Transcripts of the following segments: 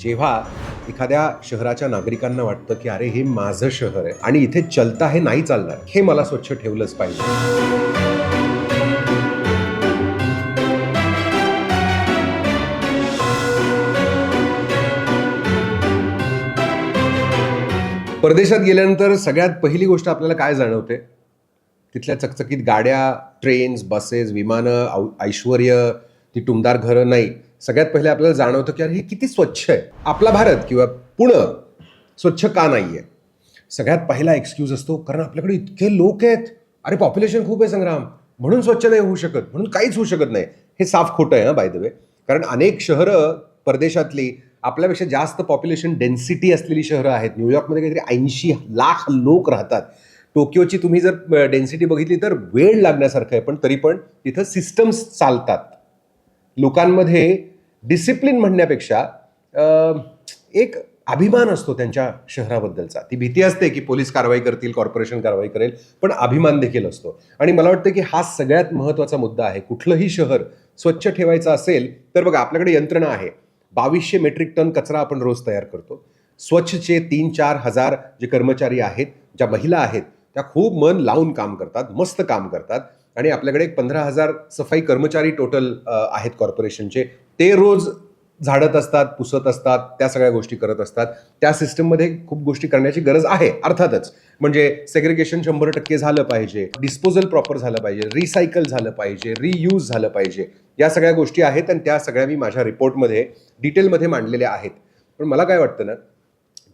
जेव्हा एखाद्या शहराच्या नागरिकांना वाटतं की अरे हे माझं शहर आहे आणि इथे चलता हे नाही चालणार हे मला स्वच्छ ठेवलंच पाहिजे. परदेशात गेल्यानंतर सगळ्यात पहिली गोष्ट आपल्याला काय जाणवते? तिथल्या चकचकीत गाड्या ट्रेन्स बसेस विमानं ऐश्वर ती टुमदार घरं नाही. सगळ्यात पहिले आपल्याला जाणवतं की अरे हे किती स्वच्छ आहे. आपला भारत किंवा पुणं स्वच्छ का नाही आहे सगळ्यात पहिला एक्सक्यूज असतो कारण आपल्याकडे इतके लोक आहेत. अरे पॉप्युलेशन खूप आहे संग्राम. म्हणून स्वच्छ नाही होऊ शकत म्हणून काहीच होऊ शकत नाही. हे साफ खोटं आहे हां बाय द वे कारण अनेक शहरं परदेशातली आपल्यापेक्षा जास्त पॉप्युलेशन डेन्सिटी असलेली शहरं आहेत. न्यूयॉर्कमध्ये काहीतरी ऐंशी लाख लोक राहतात. टोकियोची तुम्ही जर डेन्सिटी बघितली तर वेळ लागण्यासारखं आहे पण तरी पण तिथं सिस्टम्स चालतात. लोकांमध्ये डिसिप्लिन म्हणण्यापेक्षा एक अभिमान असतो त्यांच्या शहराबद्दलचा. ती भीती असते की पोलीस कारवाई करतील कॉर्पोरेशन कारवाई करेल पण अभिमान देखील असतो. आणि मला वाटतं की हा सगळ्यात महत्त्वाचा मुद्दा आहे. कुठलंही शहर स्वच्छ ठेवायचं असेल तर बघा आपल्याकडे यंत्रणा आहे. बावीसशे मेट्रिक टन कचरा आपण रोज तयार करतो. स्वच्छचे तीन चार हजार जे कर्मचारी आहेत ज्या महिला आहेत त्या खूप मन लावून काम करतात मस्त काम करतात. आणि आपल्याकडे एक पंधरा हजार सफाई कर्मचारी टोटल आहेत कॉर्पोरेशनचे ते रोज झाडत असतात पुसत असतात त्या सगळ्या गोष्टी करत असतात. त्या सिस्टममध्ये खूप गोष्टी करण्याची गरज आहे अर्थातच. म्हणजे सेग्रिगेशन शंभर टक्के झालं पाहिजे डिस्पोजल प्रॉपर झालं पाहिजे रिसायकल झालं पाहिजे रियूज झालं पाहिजे. या सगळ्या गोष्टी आहेत आणि त्या सगळ्या मी माझ्या रिपोर्टमध्ये डिटेलमध्ये मांडलेल्या आहेत. पण मला काय वाटतं ना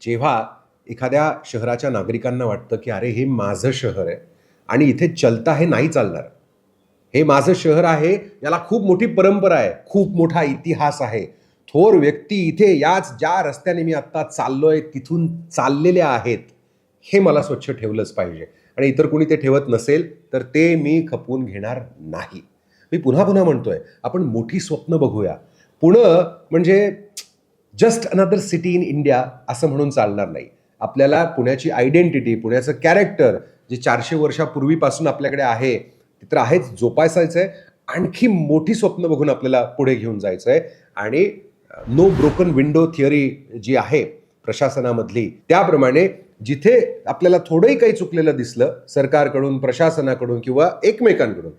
जेव्हा एखाद्या शहराच्या नागरिकांना वाटतं की अरे हे माझं शहर आहे आणि इथे चलता हे नाही चालणार. हे माझं शहर आहे याला खूप मोठी परंपरा आहे खूप मोठा इतिहास आहे. थोर व्यक्ती इथे याच ज्या रस्त्याने मी आत्ता चाललोय तिथून चाललेल्या आहेत. हे मला स्वच्छ ठेवलंच पाहिजे. आणि इतर कोणी ते ठेवत नसेल तर ते मी खपवून घेणार नाही. मी पुन्हा पुन्हा म्हणतोय आपण मोठी स्वप्न बघूया. पुणं म्हणजे just another city in India असं म्हणून चालणार नाही. आपल्याला पुण्याची आयडेंटिटी पुण्याचं कॅरेक्टर जे चारशे वर्षापूर्वीपासून आपल्याकडे आहे ते तर आहेच जोपासायचं आहे आणखी मोठी स्वप्न बघून आपल्याला पुढे घेऊन जायचं आहे आणि नो ब्रोकन विंडो थिअरी जी आहे प्रशासनामधली त्याप्रमाणे जिथे आपल्याला थोडंही काही चुकलेलं दिसलं सरकारकडून प्रशासनाकडून किंवा एकमेकांकडून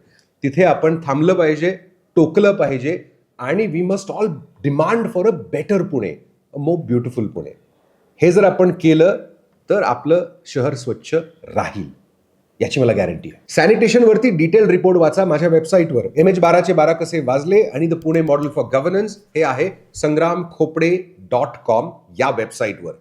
तिथे आपण थांबलं पाहिजे टोकलं पाहिजे आणि we must all demand for a better Pune a more beautiful Pune. हे जर आपण केलं तर आपलं शहर स्वच्छ राहील. याची मला गॅरंटी आहे. सॅनिटेशनवरती डिटेल रिपोर्ट वाचा माझ्या वेबसाईटवर एम एच बाराचे बारा कसे वाजले आणि the Pune model for governance हे आहे संग्राम खोपडे डॉट कॉम या वेबसाईटवर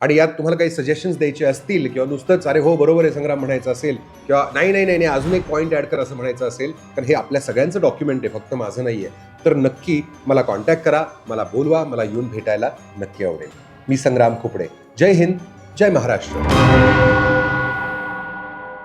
आणि यात तुम्हाला काही सजेशन्स द्यायचे असतील किंवा नुसतंच अरे हो बरोबर आहे संग्राम म्हणायचं असेल किंवा नाही नाही नाही नाही अजून एक पॉईंट ॲड कर असं म्हणायचं असेल तर हे आपल्या सगळ्यांचं डॉक्युमेंट आहे फक्त माझं नाही आहे. तर नक्की मला कॉन्टॅक्ट करा मला बोलवा मला येऊन भेटायला नक्की आवडेल. मी संग्राम खोपडे. जय हिंद जय महाराष्ट्र.